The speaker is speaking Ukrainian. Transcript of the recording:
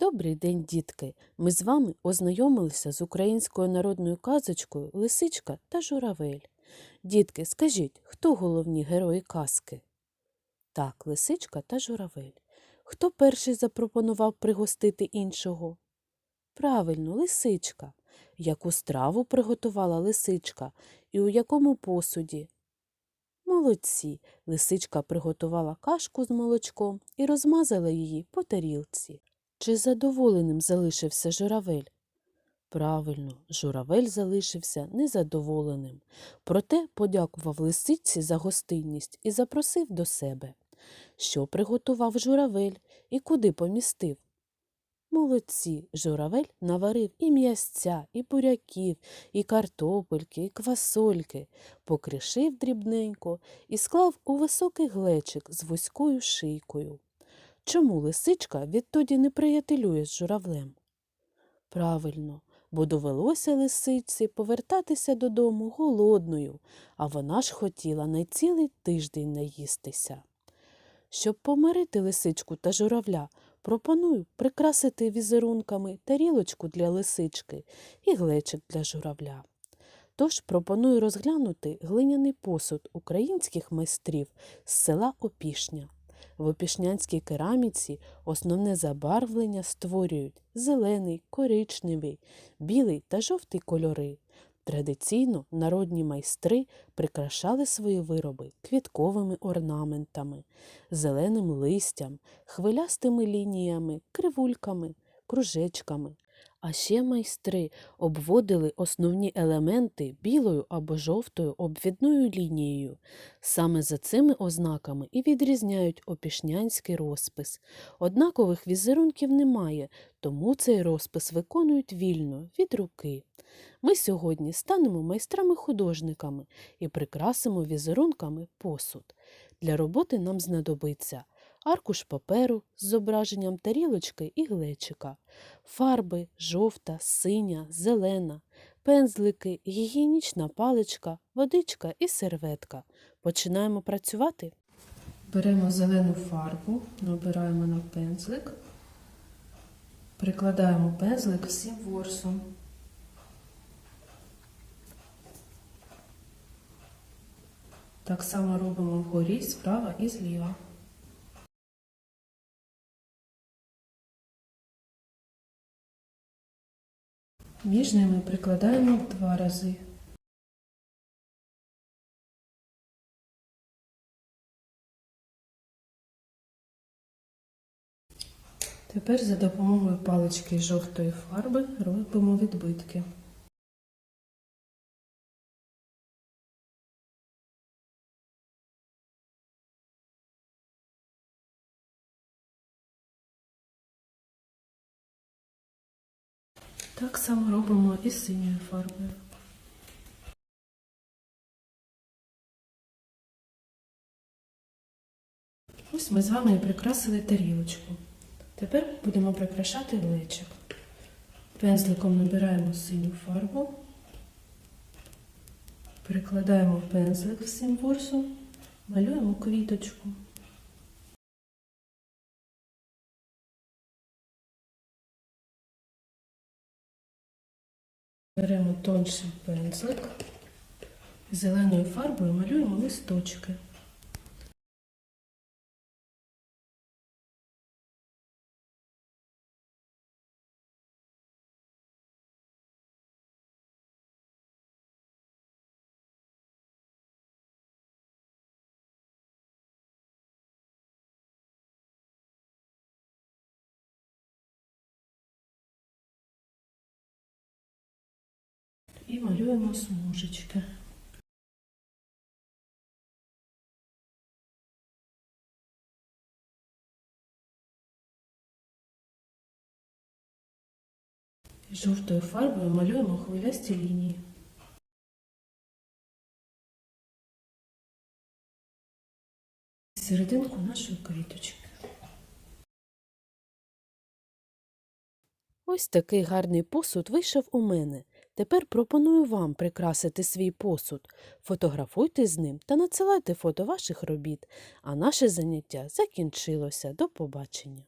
Добрий день, дітки! Ми з вами ознайомилися з українською народною казочкою Лисичка та Журавель. Дітки, скажіть, хто головні герої казки? Так, Лисичка та Журавель. Хто перший запропонував пригостити іншого? Правильно, лисичка. Яку страву приготувала лисичка і у якому посуді? Молодці. Лисичка приготувала кашку з молочком і розмазала її по тарілці. Чи задоволеним залишився журавель? Правильно, журавель залишився незадоволеним. Проте подякував лисичці за гостинність і запросив до себе. Що приготував журавель і куди помістив? Молодці, журавель наварив і м'ясця, і буряків, і картопельки, і квасольки, покришив дрібненько і склав у високий глечик з вузькою шийкою. Чому лисичка відтоді не приятелює з журавлем? Правильно, бо довелося лисичці повертатися додому голодною, а вона ж хотіла на цілий тиждень наїстися. Щоб помирити лисичку та журавля, пропоную прикрасити візерунками тарілочку для лисички і глечик для журавля. Тож пропоную розглянути глиняний посуд українських майстрів з села Опішня. В опішнянській кераміці основне забарвлення створюють зелений, коричневий, білий та жовтий кольори. Традиційно народні майстри прикрашали свої вироби квітковими орнаментами, зеленим листям, хвилястими лініями, кривульками, кружечками. А ще майстри обводили основні елементи білою або жовтою обвідною лінією. Саме за цими ознаками і відрізняють опішнянський розпис. Однакових візерунків немає, тому цей розпис виконують вільно, від руки. Ми сьогодні станемо майстрами-художниками і прикрасимо візерунками посуд. Для роботи нам знадобиться аркуш паперу з зображенням тарілочки і глечика, фарби жовта, синя, зелена, пензлики, гігієнічна паличка, водичка і серветка. Починаємо працювати. Беремо зелену фарбу, набираємо на пензлик, прикладаємо пензлик всім ворсом. Так само робимо вгорі, справа і зліва. Між ними прикладаємо два рази. Тепер за допомогою палички жовтої фарби робимо відбитки. Так само робимо і з синьою фарбою. Ось ми з вами і прикрасили тарілочку. Тепер будемо прикрашати глечик. Пензликом набираємо синю фарбу, прикладаємо пензлик всім ворсом, малюємо квіточку. Беремо тонший пензлик, зеленою фарбою малюємо листочки. І малюємо смужечки. І Жовтою фарбою малюємо хвилясті лінії. Серединку нашої квіточки. Ось такий гарний посуд вийшов у мене. Тепер пропоную вам прикрасити свій посуд. Фотографуйте з ним та надсилайте фото ваших робіт. А наше заняття закінчилося. До побачення.